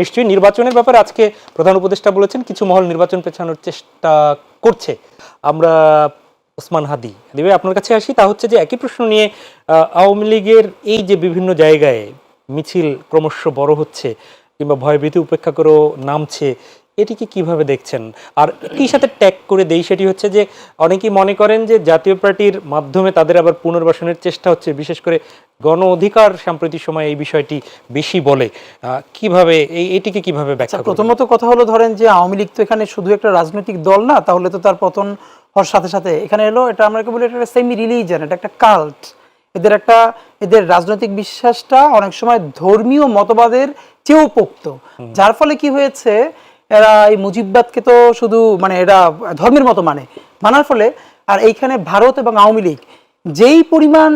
নিশ্চয়ই নির্বাচনের ব্যাপারে আজকে প্রধান উপদেষ্টা বলেছেন, কিছু মহল নির্বাচন পেছানোর চেষ্টা করছে। আমরা ওসমান হাদি ভাই আপনার কাছে আসি, তা হচ্ছে যে একই প্রশ্ন নিয়ে আওয়ামী লীগের এই যে বিভিন্ন জায়গায় মিছিল ক্রমশ বড় হচ্ছে কিংবা ভয়ভীতি উপেক্ষা করেও নামছে এটিকে কীভাবে দেখছেন? আর একই সাথে ট্যাগ করে দেই সেটি হচ্ছে যে অনেকেই মনে করেন যে জাতীয় পার্টির মাধ্যমে তাদের আবার পুনর্বাসনের চেষ্টা হচ্ছে বিশেষ করে গণ অধিকার সাম্প্রতিক সময় এই বিষয়টি বেশি বলে। কীভাবে এই এটিকে কীভাবে ব্যাখ্যা আচ্ছা প্রথমত কথা হলো ধরেন যে আওয়ামী লীগ তো এখানে শুধু একটা রাজনৈতিক দল না তাহলে তো তার পতন হওয়ার সাথে সাথে এখানে এলো এটা আমরা বলি এটা সেমি রিলিজন এটা একটা কাল্ট এদের একটা এদের রাজনৈতিক বিশ্বাসটা অনেক সময় ধর্মীয় মতবাদের চেয়েও পোক্ত। যার ফলে কি হয়েছে এরা এই মুজিববাদকে তো শুধু মানে এরা ধর্মের মতো মানে মানার ফলে আর এইখানে ভারত এবং আওয়ামী লীগ যেই পরিমাণ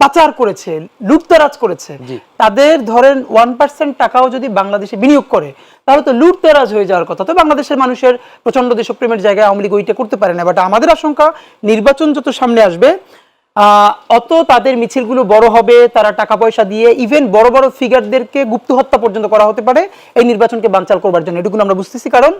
পাচার করেছে লুটতারাজ করেছে তাদের ধরেন ওয়ান পার্সেন্ট টাকাও যদি বাংলাদেশে বিনিয়োগ করে তাহলে তো লুটতারাজ হয়ে যাওয়ার কথা। তো বাংলাদেশের মানুষের প্রচণ্ড দেশপ্রেমের জায়গায় আওয়ামী লীগ ওইটা করতে পারে না। বাট আমাদের আশঙ্কা নির্বাচন যত সামনে আসবে অত তাদের মিছিলগুলো বড় হবে, তারা টাকা পয়সা দিয়ে ইভেন বড় বড় ফিগারদেরকে গুপ্ত হত্যা পর্যন্ত করা হতে পারে এই নির্বাচনকে বানচাল করবার জন্য। এটুকু আমরা বুঝতেছি, কারণ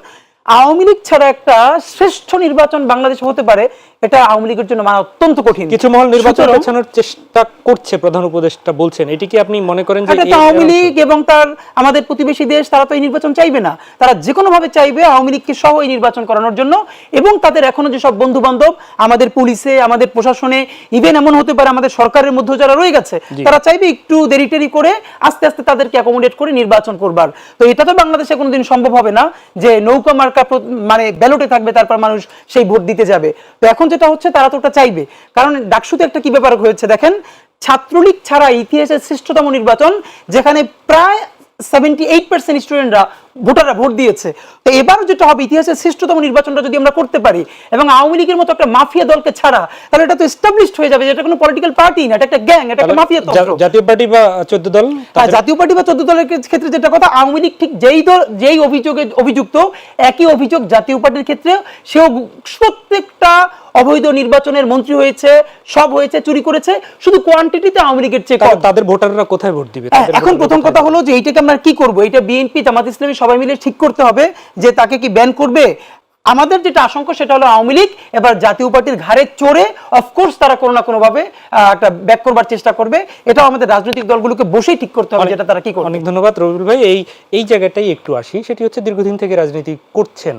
আওয়ামী লীগ ছাড়া একটা শ্রেষ্ঠ নির্বাচন বাংলাদেশে হতে পারে এটা আওয়ামী লীগের জন্য মানা অত্যন্ত কঠিন। কিছু মহল নির্বাচন পেছানোর চেষ্টা করছে প্রধান উপদেষ্টা বলছেন। এটি কি আপনি মনে করেন যে আওয়ামী লীগ এবং তার আমাদের প্রতিবেশী দেশ তারা তো এই নির্বাচন চাইবে না। তারা যে কোনো ভাবে চাইবে আওয়ামী লীগকে সহ এই নির্বাচন করানোর জন্য এবং তাদের এখনও যেসব বন্ধু বান্ধব আমাদের পুলিশে আমাদের প্রশাসনে ইভেন এমন হতে পারে আমাদের সরকারের মধ্যে যারা রয়ে গেছে তারা চাইবে একটু দেরি টেরি করে আস্তে আস্তে তাদেরকে অ্যাকোমোডেট করে নির্বাচন করবার। তো এটা তো বাংলাদেশে কোনোদিন সম্ভব হবে না যে নৌকা মার্কা প্র- মানে ব্যালটে থাকবে, তারপর মানুষ সেই ভোট দিতে যাবে। তো এখন যেটা হচ্ছে, তারা তো ওটা চাইবে। কারণ ডাকসুতে একটা কি ব্যাপার হয়েছে দেখেন? ছাত্রলীগ ছাড়া ইতিহাসের শ্রেষ্ঠতম নির্বাচন, যেখানে প্রায় সেভেন্টি এইট পার্সেন্ট স্টুডেন্টরা ভোটাররা ভোট দিয়েছে। তো এবার যেটা হবে ইতিহাসের শ্রেষ্ঠতম নির্বাচনটা যদি আমরা করতে পারি এবং আওয়ামী লীগের মতো একটা মাফিয়া দলকে ছাড়া তাহলে এটা তো এস্টাবলিশড হয়ে যাবে যে এটা কোনো পলিটিক্যাল পার্টি না এটা একটা গ্যাং এটা একটা মাফিয়া তন্ত্র। জাতীয় পার্টি বা চোদ্দ দল? তাদের- জাতীয় পার্টি বা চোদ্দ দলের ক্ষেত্রে যেটা কথা আওয়ামী লীগ ঠিক যেই দল যেই অভিযোগে অভিযুক্ত একই অভিযোগ জাতীয় পার্টির ক্ষেত্রে সেও প্রত্যেকটা অবৈধ নির্বাচনের মন্ত্রী হয়েছে সব হয়েছে চুরি করেছে শুধু কোয়ান্টিটিতে আওয়ামী লীগের চেয়ে তাদের ভোটাররা কোথায় ভোট দিবে? হ্যাঁ, এখন প্রথম কথা হলো যে এইটাকে আমরা কি করব? এটা বিএনপি জামাত ইসলামী সবাই মিলে ঠিক করতে হবে যে তাকে কি ব্যান করবে। আমাদের যেটা আশঙ্কা সেটা হলো আওয়ামী লীগ এবার জাতীয় পার্টির ঘাড়ে চড়ে অফকোর্স তারা কোনো না কোনো ভাবে আহ, একটা ব্যাক করবার চেষ্টা করবে। এটাও আমাদের রাজনৈতিক দলগুলোকে বসেই ঠিক করতে হবে যেটা তারা কি করবে। অনেক ধন্যবাদ রবিউল ভাই। এই এই জায়গাটাই একটু আসি। সেটি হচ্ছে দীর্ঘদিন থেকে রাজনীতি করছেন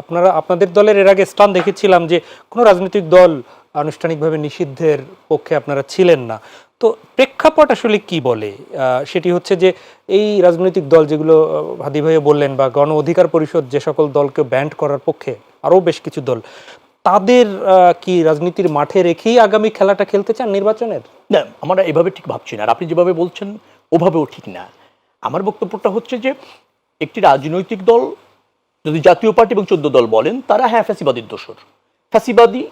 আপনারা, আপনাদের দলের এর আগে স্থান দেখেছিলাম যে কোনো রাজনৈতিক দল আনুষ্ঠানিকভাবে নিষিদ্ধের পক্ষে আপনারা ছিলেন না। তো প্রেক্ষাপট আসলে কি বলে? সেটি হচ্ছে যে এই রাজনৈতিক দল যেগুলো হাদি ভাইও বললেন বা গণ অধিকার পরিষদ যে সকল দলকে ব্যান্ড করার পক্ষে আরও বেশ কিছু দল, তাদের কি রাজনীতির মাঠে রেখেই আগামী খেলাটা খেলতে চান নির্বাচনের? না, আমরা এভাবে ঠিক ভাবছি না। আর আপনি যেভাবে বলছেন, ওভাবেও ঠিক না। আমার বক্তব্যটা হচ্ছে যে একটি রাজনৈতিক দল যদি জাতীয় পার্টি এবং চোদ্দ দল বলেন, তারা হ্যাঁ ফ্যাসিবাদীর দোষর। ফ্যাসিবাদী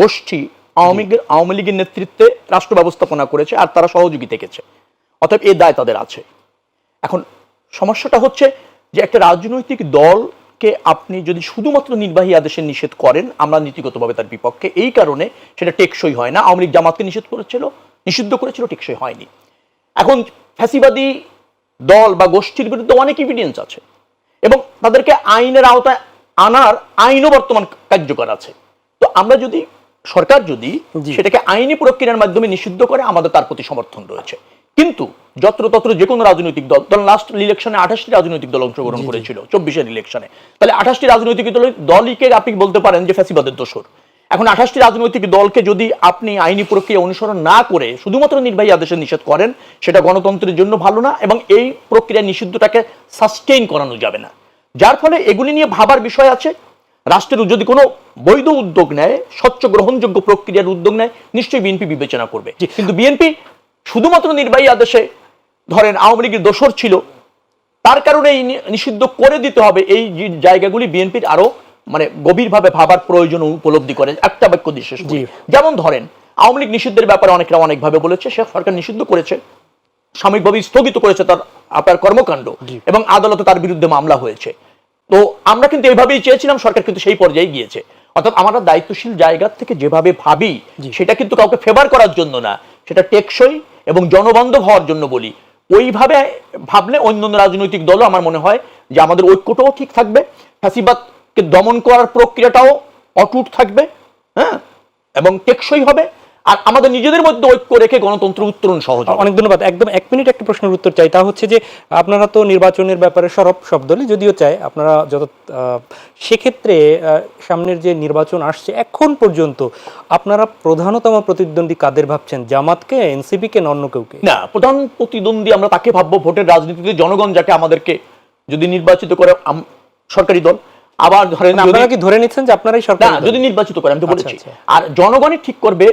গোষ্ঠী আওয়ামী লীগের আওয়ামী লীগের নেতৃত্বে রাষ্ট্র ব্যবস্থাপনা করেছে আর তারা সহযোগী থেকেছে। অতএব এ দায় তাদের আছে। এখন সমস্যাটা হচ্ছে যে একটা রাজনৈতিক দলকে আপনি যদি শুধুমাত্র নির্বাহী আদেশে নিষেধ করেন, আমরা নীতিগতভাবে তার বিপক্ষে। এই কারণে সেটা টেকসই হয় না। আওয়ামী লীগ জামাতকে নিষেধ করেছিল, নিষিদ্ধ করেছিল, টেকসই হয়নি। এখন ফ্যাসিবাদী দল বা গোষ্ঠীর বিরুদ্ধে অনেক ইভিডেন্স আছে। এবং তাদেরকে আইনের আওতায় আনার আইনও বর্তমান কার্যকর আছে। তো আমরা যদি সরকার যদি সেটাকে আইনি প্রক্রিয়ার মাধ্যমে নিষিদ্ধ করে আমাদের তার প্রতি সমর্থন রয়েছে। কিন্তু যত্রতত্র যে কোনো রাজনৈতিক দল ধরুন লাস্ট ইলেকশনে আঠাশটি রাজনৈতিক দল অংশগ্রহণ করেছিল চব্বিশের ইলেকশনে তাহলে আঠাশটি রাজনৈতিক দল কে আপনি বলতে পারেন যে ফ্যাসিবাদের দোষর? এখন আঠাশটি রাজনৈতিক দলকে যদি আপনি আইনি প্রক্রিয়া অনুসরণ না করে শুধুমাত্র নির্বাহী আদেশে নিষেধ করেন সেটা গণতন্ত্রের জন্য ভালো না এবং এই প্রক্রিয়া নিষিদ্ধটাকে সাস্টেইন করানো যাবে না। যার ফলে এগুলি নিয়ে ভাবার বিষয় আছে রাষ্ট্রের যদি কোনো বৈধ উদ্যোগ নেয় স্বচ্ছ গ্রহণযোগ্য প্রক্রিয়ার উদ্যোগ নেয় নিশ্চয়ই বিএনপি বিবেচনা করবে। কিন্তু বিএনপি শুধুমাত্র নির্বাহী আদেশে ধরেন আওয়ামী লীগের দোষর ছিল তার কারণে এই নিষিদ্ধ করে দিতে হবে। এই যে জায়গাগুলি বিএনপির আরও মানে গভীরভাবে ভাবার প্রয়োজন উপলব্ধি করে একটা বাক্য দিয়ে শেষ করি। যেমন ধরেন আওয়ামী লীগ নিষিদ্ধের ব্যাপারে অনেকরা অনেকভাবে বলেছে সে সরকার নিষিদ্ধ করেছে সাময়িকভাবে স্থগিত করেছে তার আপনার কর্মকাণ্ড এবং আদালতে তার বিরুদ্ধে মামলা হয়েছে। তো আমরা কিন্তু এইভাবেই চেয়েছিলাম সরকার কিন্তু সেই পর্যায়ে গিয়েছে। অর্থাৎ আমরা দায়িত্বশীল জায়গা থেকে যেভাবে ভাবি সেটা কিন্তু কাউকে ফেভার করার জন্য না সেটা টেকসই এবং জনবান্ধব হওয়ার জন্য বলি। ওইভাবে ভাবলে অন্য রাজনৈতিক দলও আমার মনে হয় যে আমাদের ঐক্যটাও ঠিক থাকবে। ফ্যাসিবাদকে দমন করার প্রক্রিয়াটাও অটুট থাকবে হ্যাঁ? এবং টেকসই হবে। আর আমাদের নিজেদের মধ্যে ঐক্য রেখে গণতন্ত্র উত্তরণ সহজ অনেক ধন্যবাদ। একদম এক মিনিট একটা প্রশ্নের উত্তর চাই। তা হচ্ছে যে আপনারা তো নির্বাচনের ব্যাপারে সরব সব দলই যদিও চায় আপনারা যত সেক্ষেত্রে সামনের যে নির্বাচন আসছে এখন পর্যন্ত আপনারা প্রধানতম প্রতিদ্বন্দ্বী কাদের ভাবছেন? জামাতকে এনসিপি কে অন্য কেউকে? না প্রধান প্রতিদ্বন্দ্বী আমরা তাকে ভাববো? ভোটের রাজনীতিতে জনগণ যাকে আমাদেরকে যদি নির্বাচিত করে সরকারি দল। আবার ধরেন আপনারা কি ধরে নিচ্ছেন যে আপনারাই সরকার না যদি নির্বাচিত করে আমি তো আচ্ছা, বলেছি। আচ্ছা। আর জনগণই ঠিক করবে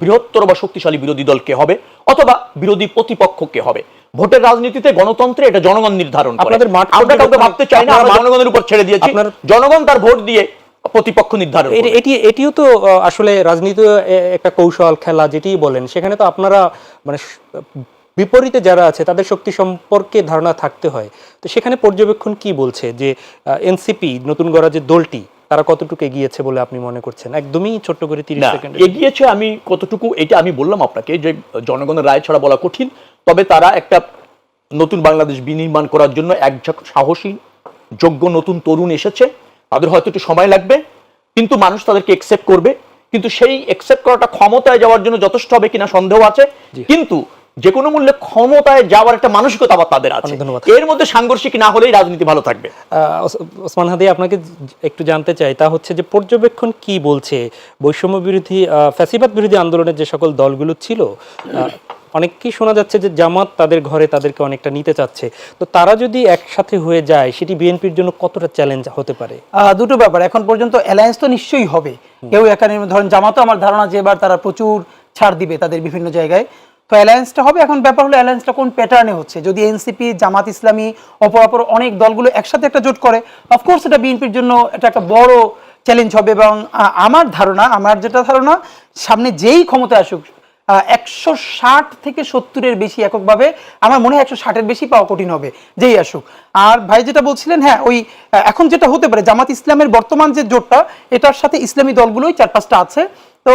বৃহত্তর বা শক্তিশালী বিরোধী দল কে হবে অথবা বিরোধী প্রতিপক্ষ কে হবে। ভোটের রাজনীতিতে গণতন্ত্রে এটা জনগণ নির্ধারণ করে। আপনাদের মাঠ আমরা কাউকে ভাবতে চাই না আমরা জনগণের উপর ছেড়ে দিয়েছি। জনগণ তার ভোট দিয়ে প্রতিপক্ষ নির্ধারণ এটি এটি এটিও তো আসলে রাজনীতি একটা কৌশল খেলা যেটি বলেন সেখানে তো আপনারা মানে বিপরীতে যারা আছে তাদের শক্তি সম্পর্কে ধারণা থাকতে হয়। তো সেখানে পর্যবেক্ষণ কি বলছে? যে এনসিপি নতুন গড়া যে দলটি তারা কতটুকু এগিয়েছে বলে আপনি মনে করছেন? একদমই ছোট্ট করে তিরিশ সেকেন্ড এগিয়েছে আমি কতটুকু এটা আমি বললাম আপনাকে যে জনগণের রায় ছাড়া বলা কঠিন। তবে তারা একটা নতুন বাংলাদেশ বিনির্মাণ করার জন্য একঝাঁক সাহসী যোগ্য নতুন তরুণ এসেছে। তাদের হয়তো একটু সময় লাগবে কিন্তু মানুষ তাদেরকে একসেপ্ট করবে। কিন্তু সেই একসেপ্ট করাটা ক্ষমতায় যাওয়ার জন্য যথেষ্ট হবে কিনা সন্দেহ আছে। কিন্তু যে কোনো মূল্যে ক্ষমতায় যাওয়ার একটা মানসিকতা আবার তাদের আছে। ধন্যবাদ। এর মধ্যে সাংঘর্ষিক না হলেই রাজনীতি ভালো থাকবে। ওসমান হাদি আপনাকে একটু জানতে চাই তা হচ্ছে যে পর্যবেক্ষণ কি বলছে? বৈষম্য বিরোধী ফ্যাসিবাদ বিরোধী আন্দোলনের যে সকল দলগুলো ছিল আহ, অনেককেই শোনা যাচ্ছে যে জামাত তাদের ঘরে তাদেরকে অনেকটা নিতে চাচ্ছে। তো তারা যদি একসাথে হয়ে যায় সেটি বিএনপির জন্য কতটা চ্যালেঞ্জ হতে পারে? আহ, দুটো ব্যাপার। এখন পর্যন্ত অ্যালায়েন্স তো নিশ্চয়ই হবে। কেউ এখানে ধরেন জামাতো আমার ধারণা যে এবার তারা প্রচুর ছাড় দিবে তাদের বিভিন্ন জায়গায়। তো অ্যালায়েন্সটা হবে। এখন ব্যাপার হলো অ্যালায়েন্সটা কোন প্যাটার্নে হচ্ছে? যদি এনসিপি জামাত ইসলামী, অপরাপর অনেক দলগুলো একসাথে একটা জোট করে অফকোর্স এটা বিএনপির জন্য এটা একটা বড় চ্যালেঞ্জ হবে এবং আমার ধারণা, আমার যেটা ধারণা, সামনে যেই ক্ষমতা আসুক একশো ষাট থেকে সত্তরের বেশি এককভাবে আমার মনে হয় একশো ষাটের বেশি পাওয়া কঠিন হবে, যেই আসুক। আর ভাই যেটা বলছিলেন হ্যাঁ ওই এখন যেটা হতে পারে, জামাত ইসলামের বর্তমান যে জোটটা, এটার সাথে ইসলামী দলগুলোই চার পাঁচটা আছে। তো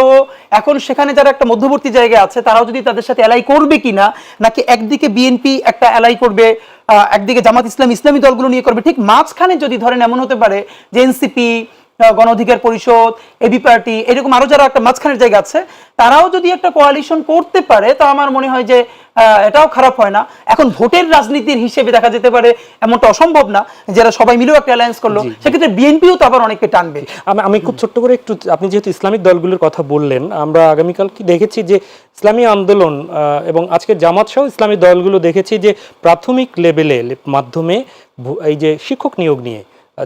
এখন সেখানে যারা একটা মধ্যবর্তী জায়গায় আছে, তারাও যদি তাদের সাথে অ্যালাই করবে কিনা, নাকি একদিকে বিএনপি একটা অ্যালাই করবে একদিকে জামাত ইসলাম, ইসলামী দলগুলো নিয়ে করবে, ঠিক মাঝখানে যদি ধরেন এমন হতে পারে যে এনসিপি গণ অধিকার পরিষদ এবি পার্টি এরকম আরও যারা একটা মাঝখানের জায়গা আছে তারাও যদি একটা কোয়ালিশন করতে পারে তো আমার মনে হয় যে এটাও খারাপ হয় না। এখন ভোটের রাজনীতির হিসেবে দেখা যেতে পারে এমনটা অসম্ভব না যারা সবাই মিলেও একটা অ্যালায়েন্স করল সেক্ষেত্রে বিএনপিও তো আবার অনেককে টানবে। আমি খুব ছোট্ট করে একটু আপনি যেহেতু ইসলামিক দলগুলোর কথা বললেন আমরা আগামীকাল কি দেখেছি যে ইসলামী আন্দোলন আহ, এবং আজকে জামাত সহ ইসলামী দলগুলো দেখেছি যে প্রাথমিক লেভেলে মাধ্যমে এই যে শিক্ষক নিয়োগ নিয়ে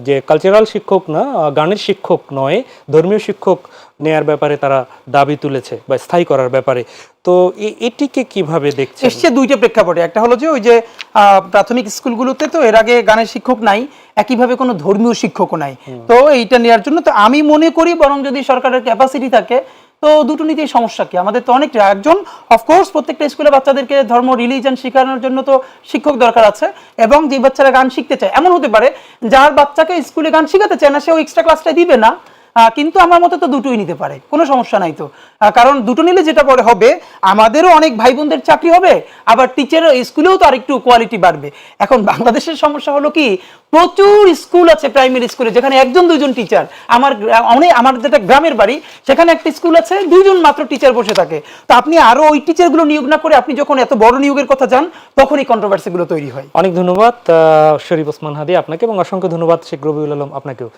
যে কালচারাল শিক্ষক না গানের শিক্ষক নয় ধর্মীয় শিক্ষক নেয়ার ব্যাপারে তারা দাবি তুলেছে বা স্থায়ী করার ব্যাপারে। তো এটিকে কীভাবে দেখছে এসছে দুইটা প্রেক্ষাপটে। একটা হলো যে ওই যে আহ, প্রাথমিক স্কুলগুলোতে তো এর আগে গানের শিক্ষক নাই একইভাবে কোনো ধর্মীয় শিক্ষকও নাই। তো এইটা নেওয়ার জন্য তো আমি মনে করি বরং যদি সরকারের ক্যাপাসিটি থাকে তো দুটো নীতির সমস্যা কি? আমাদের তো অনেক একজন অফকোর্স প্রত্যেকটা স্কুলে বাচ্চাদেরকে ধর্ম রিলিজন শেখানোর জন্য তো শিক্ষক দরকার আছে, এবং যে বাচ্চারা গান শিখতে চায়, এমন হতে পারে, যার বাচ্চাকে স্কুলে গান শেখাতে চায় না সে ওই এক্সট্রা ক্লাসটা দিবে না। কিন্তু আমার মতে তো দুটোই নিতে পারে, কোনো সমস্যা নাই তো। কারণ দুটো নিলে যেটা পরে হবে, আমাদেরও অনেক ভাই বোনদের চাকরি হবে, আবার টিচার স্কুলেও তো আরেকটু কোয়ালিটি বাড়বে। এখন বাংলাদেশের সমস্যা হলো কি, প্রচুর স্কুল আছে প্রাইমারি স্কুলে যেখানে একজন, দুইজন টিচার আমার অনেক, আমার যেটা গ্রামের বাড়ি, সেখানে একটা স্কুল আছে, দুইজন মাত্র টিচার বসে থাকে। তো আপনি আরও ওই টিচারগুলো নিয়োগ না করে, আপনি যখন এত বড় নিয়োগের কথা যান, তখনই কন্ট্রোভার্সিগুলো তৈরি হয়। অনেক ধন্যবাদ শরীফ ওসমান হাদি আপনাকে, এবং অসংখ্য ধন্যবাদ, শেখ রবিউল আলম আপনাকেও।